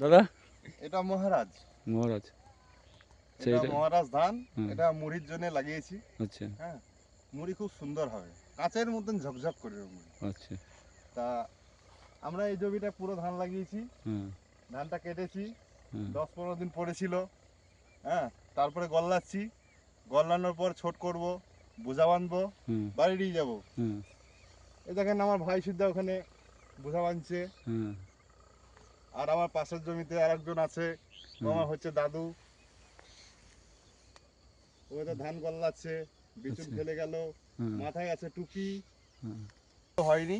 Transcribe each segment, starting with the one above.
দাদা? এটা মহারাজ। মহারাজ। এটা মহারাজ ধান এটা মুড়ির জন্য লাগিয়েছি। আচ্ছা। হ্যাঁ মুড়ি খুব সুন্দর হবে। কাঁচের মতন ঝকঝক করবে মুড়ি। আচ্ছা। তা আমরা এই জমিটা পুরো ধান লাগিয়েছি। হ্যাঁ। ধানটা কেটেছি। হ্যাঁ। দশ পনেরো দিন পড়েছিল। হ্যাঁ তারপরে গল্লাচ্ছি। গল্লানোর পর ছোট করব বোঝা বাঁধবো বাড়ি নিয়ে যাব। হুম এই দেখেন আমার ভাই সুদ্ধা ওখানে বোঝা বাঁধছে। আর আমার পাশের জমিতে আরেকজন আছে। আমার হচ্ছে দাদু। ওই তো ধান গল্লাচ্ছে বিচুন আচ্ছা। ফেলে গেল মাথায় আছে টুপি। হয়নি।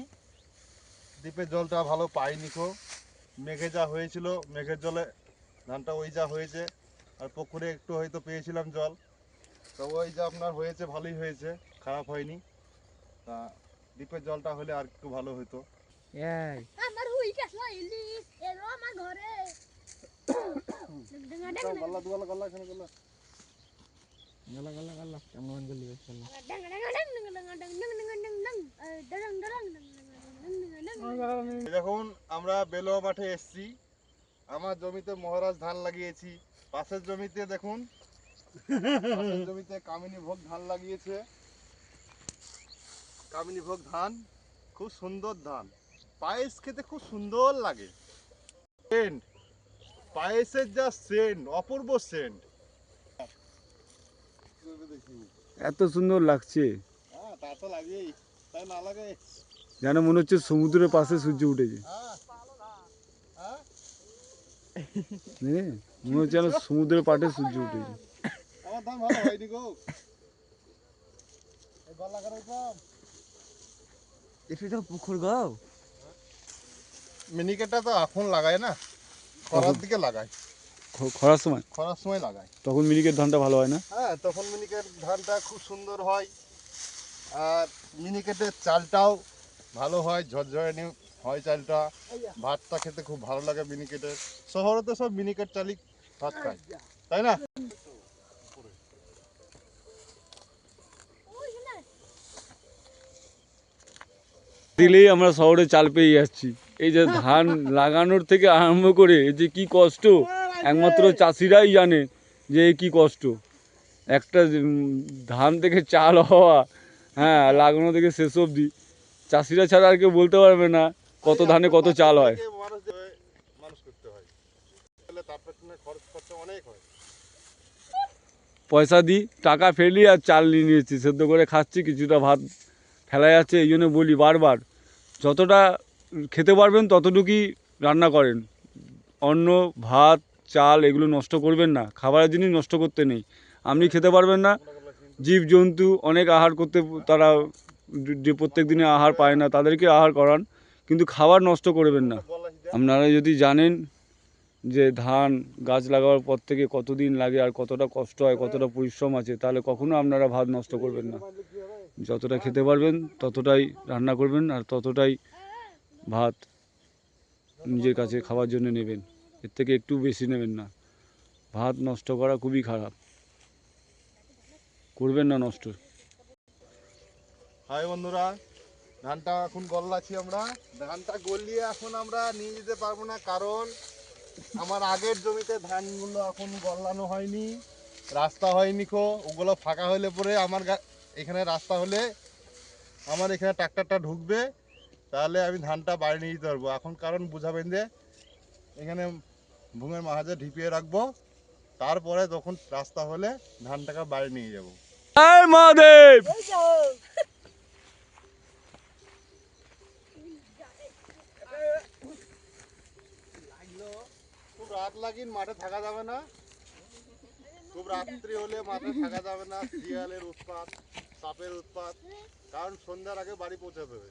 দ্বীপের জলটা ভালো পাইনি কো। মেঘে যা হয়েছিল মেঘের জলে ধানটা ওই যা হয়েছে। আর পুকুরে একটু হয়তো পেয়েছিলাম জল। তো ওই যা আপনার হয়েছে ভালোই হয়েছে খারাপ হয়নি। তা দ্বীপের জলটা হলে আর একটু ভালো হতো। এই। আমার গল্লা দুয়ালা গল্লা বেশ দেখুন আমরা বেলো মাঠে এসছি আমার জমিতে মহারাজ ধান লাগিয়েছি পাশের জমিতে দেখুন জমিতে কামিনী ভোগ ধান লাগিয়েছে কামিনী ভোগ ধান খুব সুন্দর ধান পায়েস খেতে খুব সুন্দর লাগে ফ্রেন্ড পায়েসের যা সেন্ট অপূর্ব সেন্ট এত সুন্দর লাগছে। হ্যাঁ, যেন মনে হচ্ছে সমুদ্রের পাশে সূর্য উঠেছে। মনে হচ্ছে যেন সমুদ্রের পাটে সূর্য উঠেছে। পুকুর গাও মিনিকেটটা তো এখন লাগায় না। খরার দিকে লাগায় খ- খরার সময়? খরার সময় লাগায় তখন মিনিকের ধানটা ভালো হয় না? হ্যাঁ তখন মিনিকেট ধানটা খুব সুন্দর হয়। আর মিনিকেটের চালটাও ভালো হয় ঝরঝরানি হয় চালটা। ভাতটা খেতে খুব ভালো লাগে মিনিকেটের। শহরে তো সব মিনিকেট চালই ভাত খায়। তাই না? দিলেই আমরা শহরে চাল পেয়ে যাচ্ছি। এই যে ধান লাগানোর থেকে আরম্ভ করে এই যে কি কষ্ট, একমাত্র চাষিরাই জানে যে কি কষ্ট। একটা ধান থেকে চাল হওয়া হ্যাঁ লাগানো থেকে শেষ অবধি। চাষিরা ছাড়া আর কেউ বলতে পারবে না কত ধানে কত চাল হয়। পয়সা দিই টাকা ফেলি আর চাল নিয়ে নিয়েছি, সেদ্ধ করে খাচ্ছি, কিছুটা ভাত ফেলা যাচ্ছে, এই জন্য বলি বারবার, যতটা খেতে পারবেন ততটুকুই রান্না করেন। অন্ন, ভাত, চাল এগুলো নষ্ট করবেন না। খাবারের জিনিস নষ্ট করতে নেই। আপনি খেতে পারবেন না। জীব জন্তু অনেক আহার করতে, তারা যে প্রত্যেক দিনে আহার পায় না, তাদেরকে আহার করান। কিন্তু খাবার নষ্ট করবেন না। আপনারা যদি জানেন যে ধান গাছ লাগাবার পর থেকে কতদিন লাগে আর কতটা কষ্ট হয়, কতটা পরিশ্রম আছে, তাহলে কখনো আপনারা ভাত নষ্ট করবেন না। যতটা খেতে পারবেন, ততটাই রান্না করবেন আর ততটাই ভাত নিজের কাছে খাওয়ার জন্য নেবেন। এর থেকে একটু বেশি নেবেন না। ভাত নষ্ট করা খুবই খারাপ। করবেন না নষ্ট। হাই বন্ধুরা, ধানটা এখন গল্লাছি আমরা। ধানটা গলিয়ে এখন আমরা নিয়ে যেতে পারব না, কারণ আমার আগের জমিতে ধানগুলো এখন গল্লানো হয়নি, রাস্তা হয়নি কো ওগুলো ফাঁকা হলে পরে আমার এখানে রাস্তা হলে আমার এখানে ট্রাক্টরটা ঢুকবে। তাহলে আমি ধানটা বাড়ি নিয়ে যেতে পারব। এখন কারণ বুঝাবেন যে এখানে ভুঙের মাহাজে ঢিপিয়ে রাখব তারপরে তখন রাস্তা হলে ধানটাকে বাড়ি নিয়ে যাব। মহাদেব! খুব রাত লাগিন মাঠে থাকা যাবে না। খুব রাত্রি হলে মাঠে থাকা যাবে না। শিয়ালের উৎপাত সাপের উৎপাত। কারণ সন্ধ্যার আগে বাড়ি পৌঁছাতে হবে।